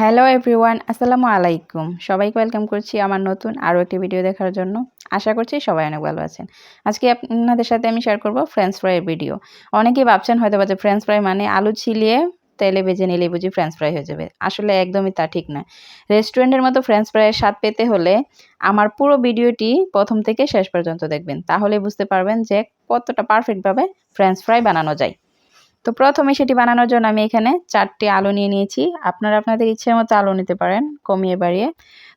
Hello everyone আসসালামু আলাইকুম সবাইকে ওয়েলকাম করছি আমার নতুন আরও একটি ভিডিও দেখার জন্য। আশা করছি সবাই অনেক ভালো আছেন। আজকে আপনাদের সাথে আমি শেয়ার করব ফ্রেঞ্চ ফ্রাইয়ের ভিডিও অনেকেই ভাবছেন হয়তো বা যে ফ্রেঞ্চ ফ্রাই মানে আলু ছিলিয়ে তেলে ভেজে নিলে বুঝি ফ্রেঞ্চ ফ্রাই হয়ে যাবে। আসলে একদমই তা ঠিক না। রেস্টুরেন্টের মতো ফ্রেঞ্চ ফ্রাইয়ের স্বাদ পেতে হলে আমার পুরো ভিডিওটি প্রথম থেকে শেষ পর্যন্ত দেখবেন। তাহলে বুঝতে পারবেন যে কতটা পারফেক্টভাবে ফ্রেঞ্চ ফ্রাই বানানো যায়। তো প্রথমে সেটি বানানোর জন্য আমি এখানে চারটি আলু নিয়ে নিয়েছি। আপনারা আপনাদের ইচ্ছে মতো আলু নিতে পারেন কমিয়ে বাড়িয়ে।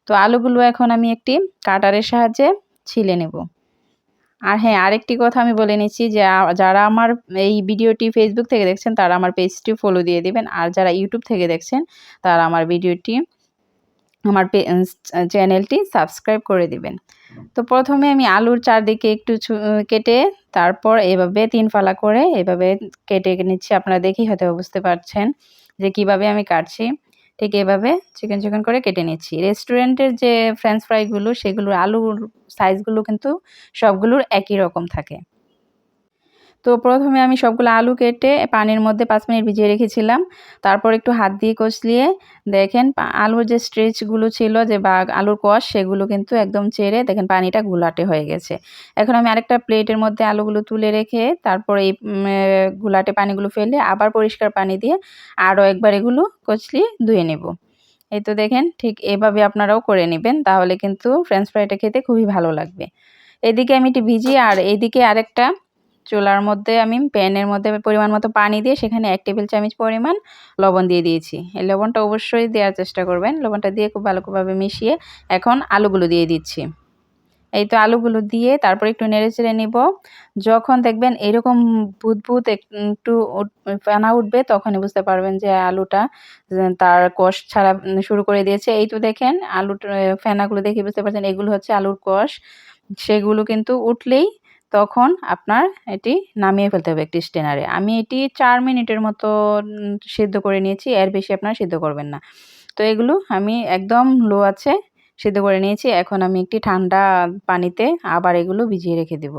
তো আলুগুলো এখন আমি একটি কাটারের সাহায্যে ছিলে নেব। আর হ্যাঁ আরেকটি কথা আমি বলে নিচ্ছি যে যারা আমার এই ভিডিওটি ফেসবুক থেকে দেখছেন, তারা আমার পেজটি ফলো দিয়ে দিবেন। আর যারা ইউটিউব থেকে দেখছেন, তারা আমার ভিডিওটি আমার চ্যানেলটি সাবস্ক্রাইব করে দিবেন। তো প্রথমে আমি আলুর চারদিকে একটু কেটে তারপর এভাবে তিন ফালা করে এভাবে কেটে নিচ্ছি। আপনারা দেখেই হয়তো বুঝতে পারছেন যে কীভাবে আমি কাটছি। ঠিক এভাবে চিকেন চিকেন করে কেটে নিচ্ছি। রেস্টুরেন্টের যে ফ্রেঞ্চ ফ্রাইগুলো সেগুলোর আলুর সাইজগুলো কিন্তু সবগুলোর একই রকম থাকে। তো প্রথমে আমি সবগুলো আলু কেটে পানির মধ্যে পাঁচ মিনিট ভিজিয়ে রেখেছিলাম। তারপর একটু হাত দিয়ে কষলিয়ে দেখেন আলুর যে স্ট্রেচগুলো ছিল যে বা আলুর কষ, সেগুলো কিন্তু একদম চেড়ে দেখেন পানিটা গুলাটে হয়ে গেছে। এখন আমি আরেকটা প্লেটের মধ্যে আলুগুলো তুলে রেখে তারপর এই গুলাটে পানিগুলো ফেলে আবার পরিষ্কার পানি দিয়ে আরও একবার এগুলো কচলি ধুয়ে নেব। এই তো দেখেন ঠিক এভাবে আপনারাও করে নেবেন, তাহলে কিন্তু ফ্রেঞ্চ ফ্রাইটা খেতে খুবই ভালো লাগবে। এদিকে আমি এটি ভিজি আর এদিকে আরেকটা চুলার মধ্যে, আমি প্যানের মধ্যে পরিমাণ মতো পানি দিয়ে সেখানে এক টেবিল চামচ পরিমাণ লবণ দিয়ে দিয়েছি। এই লবণটা অবশ্যই দেওয়ার চেষ্টা করবেন। লবণটা দিয়ে খুব ভালোভাবে মিশিয়ে এখন আলুগুলো দিয়ে দিচ্ছি। এই তো আলুগুলো দিয়ে তারপর একটু নেড়ে চেড়ে নিব। যখন দেখবেন এরকম বুদবুদ একটু ফেনা উঠবে, তখনই বুঝতে পারবেন যে আলুটা তার কষ ছাড়া শুরু করে দিয়েছে। এই তো দেখেন আলু ফেনাগুলো দেখে বুঝতে পারছেন এগুলো হচ্ছে আলুর কষ। সেগুলো কিন্তু উঠলেই তখন আপনার এটি নামিয়ে ফেলতে হবে একটি স্টেনারে। আমি এটি চার মিনিটের মতো সিদ্ধ করে নিয়েছি, এর বেশি আপনারা সিদ্ধ করবেন না। তো এগুলো আমি একদম লো আছে, সিদ্ধ করে নিয়েছি, এখন আমি একটি ঠান্ডা পানিতে আবার এগুলো ভিজিয়ে রেখে দেব।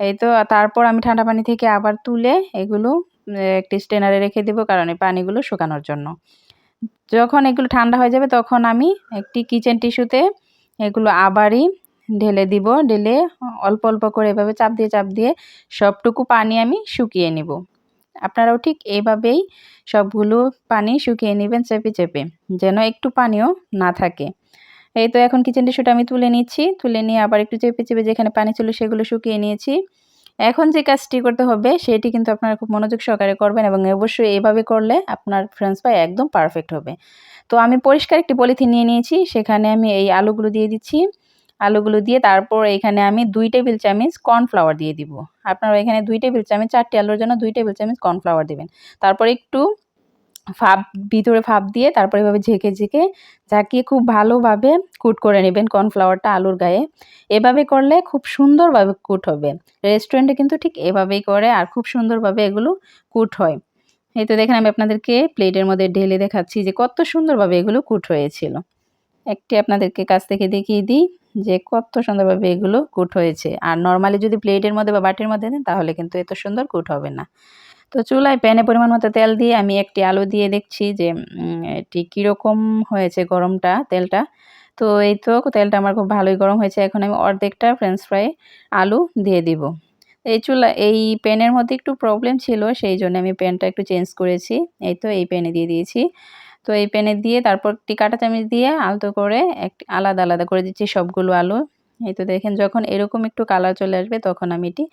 এই তো, তারপর আমি ঠান্ডা পানি থেকে আবার তুলে এগুলো একটি স্টেনারে রেখে দেবো কারণ এই পানিগুলো শুকানোর জন্য। যখন এগুলো ঠান্ডা হয়ে যাবে তখন আমি একটি কিচেন টিস্যুতে এগুলো আবারই ঢেলে দিব, ঢেলে অল্প অল্প করে এভাবে চাপ দিয়ে চাপ দিয়ে সবটুকু পানি আমি শুকিয়ে নিব। আপনারাও ঠিক এইভাবেই সবগুলো পানি শুকিয়ে নেবেন চেপে চেপে, যেন একটু পানিও না থাকে। এই তো এখন কিচেন টিস্যুটা আমি তুলে নিচ্ছি। তুলে নিয়ে আবার একটু চেপে চেপে যেখানে পানি ছিল সেগুলো শুকিয়ে নিয়েছি। এখন যে কাজটি করতে হবে সেটি কিন্তু আপনারা খুব মনোযোগ সহকারে করবেন এবং অবশ্যই এভাবে করলে আপনার ফ্রেঞ্চ ফ্রাই একদম পারফেক্ট হবে। তো আমি পরিষ্কার একটি পলিথিন নিয়ে নিয়েছি। সেখানে আমি এই আলুগুলো দিয়ে দিচ্ছি। আলুগুলো দিয়ে তারপর এখানে আমি দুই টেবিল চামচ কর্নফ্লাওয়ার দিয়ে দিব। আপনারা এখানে দুই টেবিল চামচ, চারটি আলুর জন্য দুই টেবিল চামচ কর্নফ্লাওয়ার দেবেন। তারপর একটু ফাপ, ভিতরে ফাপ দিয়ে তারপর এভাবে ঝেঁকে ঝেঁকে ঝাঁকিয়ে খুব ভালোভাবে কুট করে নেবেন কর্নফ্লাওয়ারটা আলুর গায়ে। এভাবে করলে খুব সুন্দরভাবে কুট হবে। রেস্টুরেন্টে কিন্তু ঠিক এভাবেই করে আর খুব সুন্দরভাবে এগুলো কুট হয়। এই তো দেখেন আমি আপনাদেরকে প্লেটের মধ্যে ঢেলে দেখাচ্ছি যে কত সুন্দরভাবে এগুলো কুট হয়েছিল। একটি আপনাদেরকে কাছ থেকে দেখিয়ে দিই। যে কত সুন্দরভাবে এগুলো কুট হয়েছে। আর নর্মালি যদি প্লেটের মধ্যে বা বাটির মধ্যে দেন, তাহলে কিন্তু এত সুন্দর কুট হবে না। তো চুলায় প্যানে পরিমাণ মতো তেল দিয়ে আমি একটি আলু দিয়ে দেখছি যে এটি কীরকম হয়েছে গরমটা, তেলটা। তো এই তো তেলটা আমার খুব ভালোই গরম হয়েছে। এখন আমি অর্ধেকটা ফ্রেঞ্চ ফ্রাই আলু দিয়ে দিব। এই চুলা, এই প্যানের মধ্যে একটু প্রবলেম ছিল, সেই জন্য আমি প্যানটা একটু চেঞ্জ করেছি। এই তো এই প্যানে দিয়ে দিয়েছি। তো এই প্যানে দিয়ে তারপর একটি কাঁটা চামচ দিয়ে আলতো করে একটি আলাদা আলাদা করে দিচ্ছি সবগুলো আলু। এই তো দেখেন যখন এরকম একটু কালার চলে আসবে তখন আমি এটি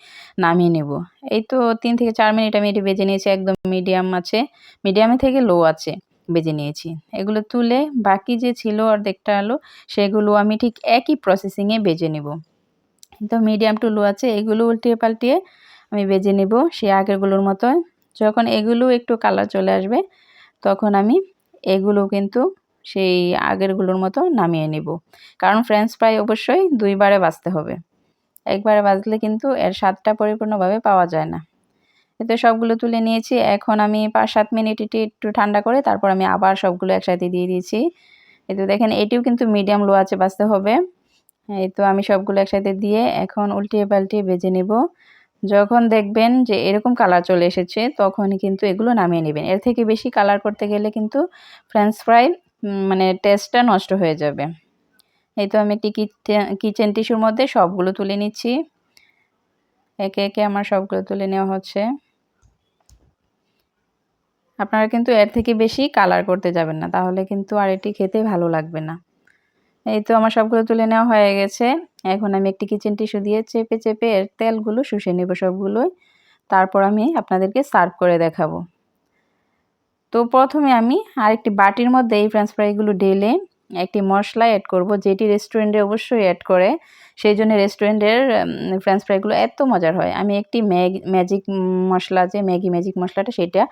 নামিয়ে নেব। এই তো তিন থেকে চার মিনিট আমি এটি বেজে নিয়েছি, একদম মিডিয়াম আছে, মিডিয়ামে থেকে লো আছে বেজে নিয়েছি। এগুলো তুলে বাকি যে ছিল আর অর্ধেকটা আলু সেগুলো আমি ঠিক একই প্রসেসিংয়ে বেজে নেব। তো মিডিয়াম টু লো আছে, এগুলো উল্টিয়ে পাল্টিয়ে আমি বেজে নেব সে আগেরগুলোর মতো যখন এগুলো একটু কালার চলে আসবে তখন আমি এগুলো কিন্তু সেই আগেরগুলোর মতো নামিয়ে নিব। কারণ ফ্রেঞ্চ ফ্রাই অবশ্যই দুইবারে বাজতে হবে। একবারে বাজলে কিন্তু এর স্বাদটা পরিপূর্ণভাবে পাওয়া যায় না। এতে সবগুলো তুলে নিয়েছি। এখন আমি পাঁচ সাত মিনিট এটি একটু ঠান্ডা করে তারপর আমি আবার সবগুলো একসাথে দিয়ে দিয়েছি। এই তো দেখেন, এটিও কিন্তু মিডিয়াম লো আছে বাজতে হবে। এই তো আমি সবগুলো একসাথে দিয়ে এখন উল্টিয়ে পাল্টিয়ে বেজে নেব। যখন দেখবেন যে এরকম কালার চলে এসেছে, তখন কিন্তু এগুলো নামিয়ে নেবেন। এর থেকে বেশি কালার করতে গেলে কিন্তু ফ্রেঞ্চ ফ্রাই মানে টেস্টটা নষ্ট হয়ে যাবে। এই তো আমি একটি কিচেন টিস্যুর মধ্যে সবগুলো তুলে নিচ্ছি। একে একে আমার সবগুলো তুলে নেওয়া হচ্ছে। আপনারা কিন্তু এর থেকে বেশি কালার করতে যাবেন না, তাহলে কিন্তু আর এটি খেতে ভালো লাগবে না। এই তো আমার সবগুলো তুলে নেওয়া হয়ে গেছে। এখন আমি একটি কিচেন টিস্যু দিয়ে চেপে চেপে এর তেলগুলো শুষে নেব সবগুলোই। তারপর আমি আপনাদেরকে সার্ভ করে দেখাবো। তো প্রথমে আমি আরেকটি বাটির মধ্যে এই ফ্রেঞ্চ ফ্রাইগুলো ঢেলে একটি মশলা অ্যাড করব, যেটি রেস্টুরেন্টে অবশ্যই অ্যাড করে। সেই জন্য রেস্টুরেন্টের ফ্রেঞ্চ ফ্রাইগুলো এত মজার হয়। আমি একটি ম্যাগ ম্যাজিক মশলা যে ম্যাগি ম্যাজিক মশলাটা সেটা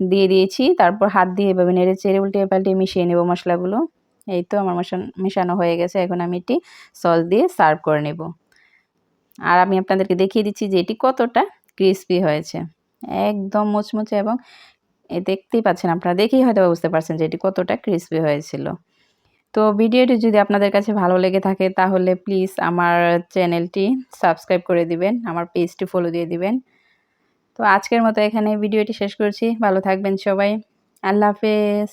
দিয়ে দিয়েছি। তারপর হাত দিয়ে এভাবে নেড়ে চেড়ে উল্টে পাল্টে মিশিয়ে নেব মশলাগুলো। এই তো আমার মেশানো হয়ে গেছে। এখন আমি এটি সস দিয়ে সার্ভ করে নেব। আর আমি আপনাদেরকে দেখিয়ে দিচ্ছি যে এটি কতটা ক্রিসপি হয়েছে। একদম মুচমুচে এবং এ দেখতেই পাচ্ছেন আপনারা, দেখেই হয়তো বুঝতে পারছেন যে এটি কতটা ক্রিসপি হয়েছিল। তো ভিডিওটি যদি আপনাদের কাছে ভালো লেগে থাকে, তাহলে প্লিজ আমার চ্যানেলটি সাবস্ক্রাইব করে দিবেন, আমার পেজটি ফলো দিয়ে দিবেন। তো আজকের মতো এখানে ভিডিওটি শেষ করছি। ভালো থাকবেন সবাই। আল্লাহ হাফেজ।